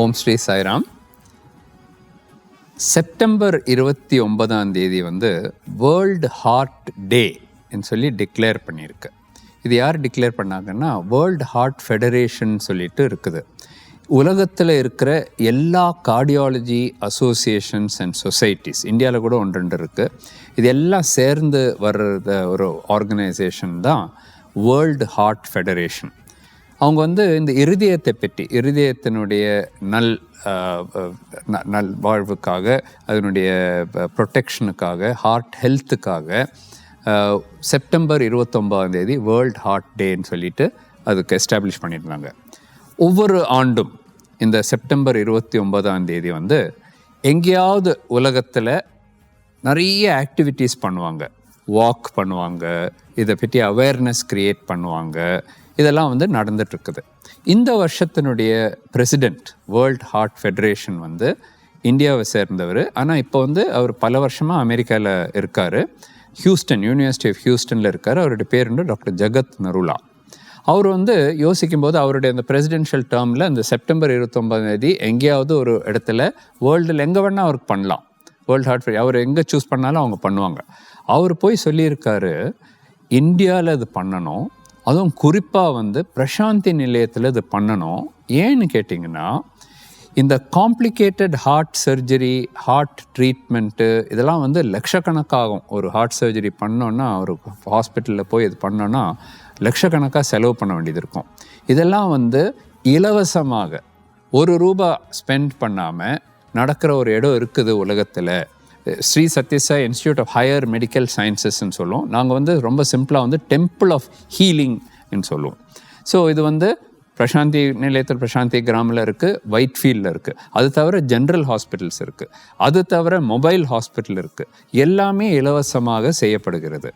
ஓம் Sri Sairam. September இருபத்தி ஒன்பதாம் தேதி வந்து வேர்ல்டு ஹார்ட் டே சொல்லி டிக்ளேர் பண்ணியிருக்கு. இது யார் டிக்ளேர் பண்ணாங்கன்னா வேர்ல்டு ஹார்ட் ஃபெடரேஷன் சொல்லிட்டு இருக்குது. உலகத்தில் இருக்கிற எல்லா கார்டியாலஜி அசோசியேஷன்ஸ் அண்ட் சொசைட்டிஸ் இந்தியாவில் கூட ஒன்று ரெண்டு இருக்குது இது எல்லாம் சேர்ந்து வர்றத ஒரு ஆர்கனைசேஷன் தான் வேர்ல்டு ஹார்ட் ஃபெடரேஷன் அவங்க வந்து இந்த இருதயத்தை பற்றி இருதயத்தினுடைய நல் நல் வாழ்வுக்காக அதனுடைய ப்ரொடெக்ஷனுக்காக ஹார்ட் ஹெல்த்துக்காக செப்டம்பர் இருபத்தொம்பதாம் தேதி வேர்ல்ட் ஹார்ட் டேன்னு சொல்லிட்டு அதுக்கு எஸ்டாப்ளிஷ் பண்ணியிருந்தாங்க. ஒவ்வொரு ஆண்டும் இந்த செப்டம்பர் இருபத்தி ஒன்பதாம் தேதி வந்து எங்கேயாவது உலகத்தில் நிறைய ஆக்டிவிட்டீஸ் பண்ணுவாங்க. வாக் பண்ணுவாங்க இதை பற்றி அவேர்னஸ் க்ரியேட் பண்ணுவாங்க. இதெல்லாம் வந்து நடந்துட்டுருக்குது. இந்த வருஷத்தினுடைய பிரசிடெண்ட் வேர்ல்ட் ஹார்ட் ஃபெடரேஷன் வந்து இந்தியாவை சேர்ந்தவர். ஆனால் இப்போ வந்து அவர் பல வருஷமாக அமெரிக்காவில் இருக்கார். ஹியூஸ்டன் யூனிவர்சிட்டி ஆஃப் ஹியூஸ்டனில் இருக்கார். அவருடைய பேர் வந்து டாக்டர் ஜகத் நருலா. அவர் வந்து யோசிக்கும் போது அவருடைய அந்த பிரசிடென்ஷியல் டேர்மில் இந்த செப்டம்பர் இருபத்தொம்பதாம் தேதி எங்கேயாவது ஒரு இடத்துல வேர்ல்டில் எங்கே வேணால் அவருக்கு பண்ணலாம். வேர்ல்டு ஹார்ட் ஃபெட் அவர் எங்கே சூஸ் பண்ணாலும் அவங்க பண்ணுவாங்க. அவர் போய் சொல்லியிருக்காரு இந்தியாவில் இது பண்ணணும். அதுவும் குறிப்பாக வந்து பிரசாந்தி நிலையத்தில் இது பண்ணணும். ஏன்னு கேட்டிங்கன்னா இந்த complicated heart surgery heart treatment இதெல்லாம் வந்து லட்சக்கணக்காகும். ஒரு ஹார்ட் சர்ஜரி பண்ணோன்னா ஒரு ஹாஸ்பிட்டலில் போய் இது பண்ணோன்னா லட்சக்கணக்காக செலவு பண்ண வேண்டியது இருக்கும். இதெல்லாம் வந்து இலவசமாக ஒரு ரூபா ஸ்பெண்ட் பண்ணாமல் நடக்கிற ஒரு இடம் இருக்குது உலகத்தில். Sri Sathya Sai institute of higher medical சயின்சஸ்ன்னு சொல்லுவோம் நாங்கள் வந்து ரொம்ப சிம்பிளாக வந்து டெம்பிள் ஆஃப் ஹீலிங்னு சொல்லுவோம். ஸோ இது வந்து பிரசாந்தி நிலையத்தில் பிரசாந்தி கிராமில் இருக்குது ஒயிட் ஃபீல்டில் இருக்குது அது தவிர ஜென்ரல் ஹாஸ்பிட்டல்ஸ் இருக்குது அது தவிர மொபைல் ஹாஸ்பிட்டல் இருக்குது எல்லாமே இலவசமாக செய்யப்படுகிறது.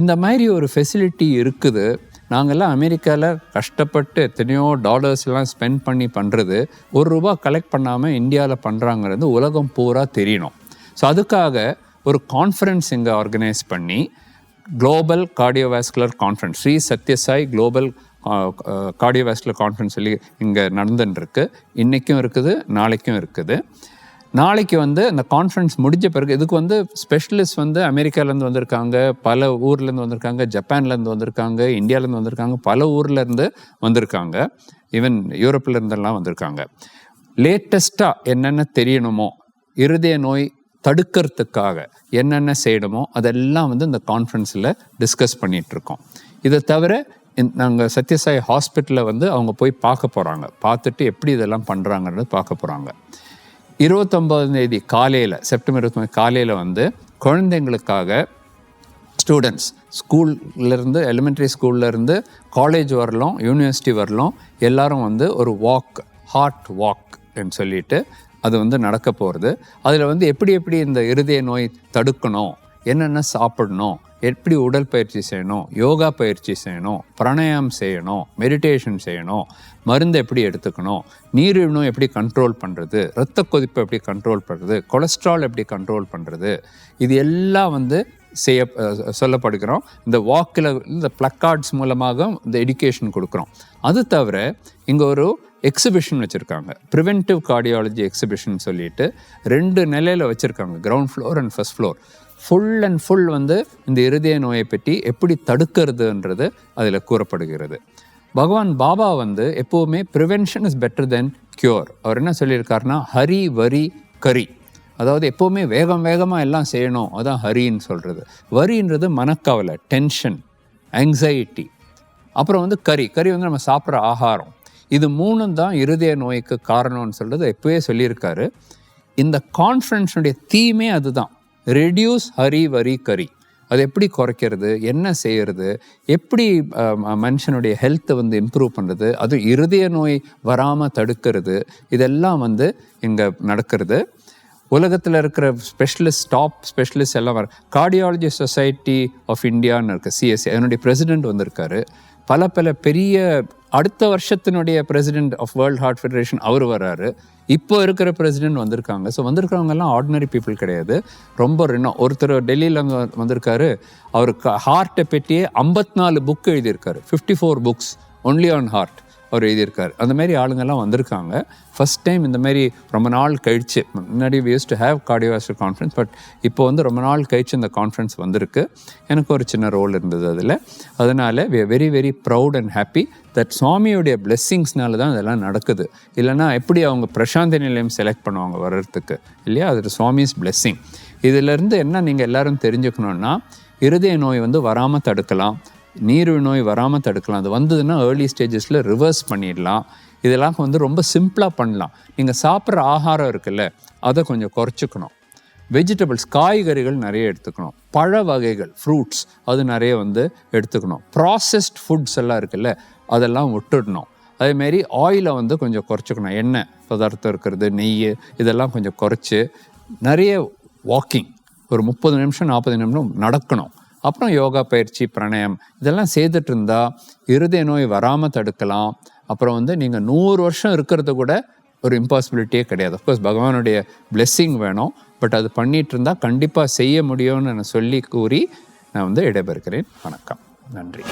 இந்த மாதிரி ஒரு ஃபெசிலிட்டி இருக்குது. நாங்கள்லாம் அமெரிக்காவில் கஷ்டப்பட்டு எத்தனையோ டாலர்ஸ்லாம் ஸ்பெண்ட் பண்ணி பண்ணுறது ஒரு ரூபா கலெக்ட் பண்ணாமல் இந்தியாவில் பண்ணுறாங்கிறது உலகம் பூரா தெரியணும். ஸோ அதுக்காக ஒரு கான்ஃபரன்ஸ் இங்கே ஆர்கனைஸ் பண்ணி global cardiovascular conference Sri Sathya Sai global cardiovascular conference சொல்லி இங்கே நடந்துட்டுருக்கு இன்றைக்கும் இருக்குது நாளைக்கும் இருக்குது. நாளைக்கு வந்து அந்த கான்ஃபரன்ஸ் முடிஞ்ச பிறகு இதுக்கு வந்து ஸ்பெஷலிஸ்ட் வந்து அமெரிக்காலேருந்து வந்திருக்காங்க பல ஊர்லேருந்து வந்திருக்காங்க ஜப்பான்லேருந்து வந்திருக்காங்க இந்தியாவிலேருந்து வந்திருக்காங்க பல ஊர்லேருந்து வந்திருக்காங்க. ஈவன் யூரோப்லேருந்தெல்லாம் வந்திருக்காங்க. லேட்டஸ்ட்டாக என்னென்ன தெரியணுமோ? இருதய நோய் தடுக்கிறதுக்காக என்னென்ன செய்யணுமோ அதெல்லாம் வந்து இந்த கான்ஃபரன்ஸில் டிஸ்கஸ் பண்ணிகிட்ருக்கோம் இதை தவிர நாங்கள் சத்யசாய் ஹாஸ்பிட்டலில் வந்து அவங்க போய் பார்க்க போகிறாங்க பார்த்துட்டு எப்படி இதெல்லாம் பண்ணுறாங்கன்றது பார்க்க போகிறாங்க இருபத்தொம்போதேதி காலையில் செப்டம்பர் இருபத்தொம்பது காலையில் வந்து குழந்தைங்களுக்காக ஸ்டூடெண்ட்ஸ் ஸ்கூல்லேருந்து எலிமெண்ட்ரி ஸ்கூல்லேருந்து காலேஜ் வரலாம் யூனிவர்சிட்டி வரலாம் எல்லாரும் வந்து ஒரு வாக் ஹார்ட் வாக்ன்னு சொல்லிட்டு அது வந்து நடக்க போகிறது அதில் வந்து எப்படி எப்படி இந்த இருதய நோய் தடுக்கணும் என்னென்ன சாப்பிடணும் எப்படி உடற்பயிற்சி செய்யணும் யோகா பயிற்சி செய்யணும் பிராணாயாம் செய்யணும் மெடிடேஷன் செய்யணும் மருந்து எப்படி எடுத்துக்கணும் நீரிழிவு எப்படி கண்ட்ரோல் பண்ணுறது இரத்த கொதிப்பை எப்படி கண்ட்ரோல் பண்ணுறது கொலஸ்ட்ரால் எப்படி கண்ட்ரோல் பண்ணுறது இது எல்லாம் வந்து செய்ய சொல்லப்படுகிறோம். இந்த வாக்கில் இந்த பிளக்கார்ட்ஸ் மூலமாக இந்த எஜுகேஷன் கொடுக்குறோம். அது தவிர இங்கே ஒரு எக்ஸிபிஷன் வச்சுருக்காங்க. ப்ரிவென்டிவ் கார்டியாலஜி எக்ஸிபிஷன் சொல்லிட்டு ரெண்டு நிலையில் வச்சுருக்காங்க. Ground floor and first floor full and full வந்து இந்த இருதய நோயை பற்றி எப்படி தடுக்கிறதுன்றது அதில் கூறப்படுகிறது. பகவான் பாபா வந்து எப்போவுமே prevention is better than cure அவர் என்ன சொல்லியிருக்காருன்னா ஹரி வரி கரி. அதாவது எப்போவுமே வேகம் வேகமாக எல்லாம் செய்யணும். அதான் ஹரின்னு சொல்கிறது வரின்றது மனக்கவலை டென்ஷன் ஆங்ஸைட்டி அப்புறம் வந்து கறி. கறி வந்து நம்ம சாப்பிட்ற ஆகாரம். இது மூணும் தான் இருதய நோய்க்கு காரணம்னு சொல்கிறது எப்போவே சொல்லியிருக்காரு. இந்த கான்ஃபரன்ஸுடைய தீமே அதுதான். ரெடியூஸ் ஹரி வரி கறி. அது எப்படி குறைக்கிறது? என்ன செய்கிறது எப்படி ம- மனுஷனுடைய ஹெல்த்தை வந்து இம்ப்ரூவ் பண்ணுறது அது இருதய நோய் வராமல் தடுக்கிறது. இதெல்லாம் வந்து இங்கே நடக்கிறது. உலகத்தில் இருக்கிற ஸ்பெஷலிஸ்ட் டாப் ஸ்பெஷலிஸ்ட் எல்லாம் வர கார்டியாலஜி சொசைட்டி ஆஃப் இந்தியான்னு இருக்க சிஎஸ்சி அதனுடைய பிரசிடென்ட் வந்திருக்காரு. பல பல பெரிய அடுத்த வருஷத்தினுடைய president of world heart federation அவர் வராரு இப்போ இருக்கிற பிரசிடென்ட் வந்திருக்காங்க. ஸோ வந்திருக்கிறவங்கெல்லாம் ஆர்டினரி பீப்புள் கிடையாது. ரொம்ப ரெனோ ஒருத்தர் டெல்லியில் அங்கே வந்திருக்காரு. அவர் ஹார்ட்டை பற்றியே ஐம்பத்தி நாலு புக் எழுதியிருக்காரு. Fifty four books only on heart அவர் எழுதியிருக்கார். அந்த மாதிரி ஆளுங்கெல்லாம் வந்திருக்காங்க. ஃபஸ்ட் டைம் இந்த மாதிரி ரொம்ப நாள் கழிச்சு முன்னாடி we use to have cardiovascular conference but இப்போ வந்து ரொம்ப நாள் கழிச்சு இந்த கான்ஃபரன்ஸ் வந்திருக்கு. எனக்கு ஒரு சின்ன ரோல் இருந்தது அதில். அதனால் we very very proud and happy that சுவாமியுடைய பிளெஸ்ஸிங்ஸ்னால தான் இதெல்லாம் நடக்குது. இல்லைன்னா எப்படி அவங்க பிரசாந்தி நிலையம் செலக்ட் பண்ணுவாங்க வர்றதுக்கு இல்லையா? அது சுவாமிஸ் பிளெஸ்ஸிங் இதிலேருந்து என்ன நீங்கள் எல்லாரும் தெரிஞ்சுக்கணுன்னா இருதய நோய் வந்து வராமல் தடுக்கலாம். நீரிழிவு நோய் வராமல் தடுக்கலாம். அது வந்ததுன்னா ஏர்லி ஸ்டேஜஸில் ரிவர்ஸ் பண்ணிடலாம். இதெல்லாம் வந்து ரொம்ப சிம்பிளாக பண்ணலாம். நீங்கள் சாப்பிட்ற ஆகாரம் இருக்குல்ல அதை கொஞ்சம் குறைச்சிக்கணும். வெஜிடபிள்ஸ் காய்கறிகள் நிறைய எடுத்துக்கணும். பழ வகைகள் ஃப்ரூட்ஸ் அது நிறைய வந்து எடுத்துக்கணும். ப்ராசஸ்ட் ஃபுட்ஸ் எல்லாம் இருக்குல்ல அதெல்லாம் விட்டுடணும். அதேமாரி ஆயிலை வந்து கொஞ்சம் குறைச்சிக்கணும். எண்ணெய் பதார்த்தம் இருக்கிறது நெய் இதெல்லாம் கொஞ்சம் குறைச்சி நிறைய வாக்கிங் ஒரு முப்பது நிமிஷம் நாற்பது நிமிஷம் நடக்கணும். அப்புறம் யோகா பயிற்சி பிரணயம் இதெல்லாம் செய்துட்டு இருந்தா இருதய நோய் வராமல் தடுக்கலாம். அப்புறம் வந்து நீங்கள் நூறு வருஷம் இருக்கிறது கூட ஒரு இம்பாசிபிலிட்டியே கிடையாது. அஃப்கோர்ஸ் பகவானுடைய பிளெஸ்ஸிங் வேணும். பட் அது பண்ணிட்டு இருந்தால் கண்டிப்பாக செய்ய முடியும்னு நான் சொல்லி கூறி நான் வந்து இடைபெறுகிறேன். வணக்கம். நன்றி.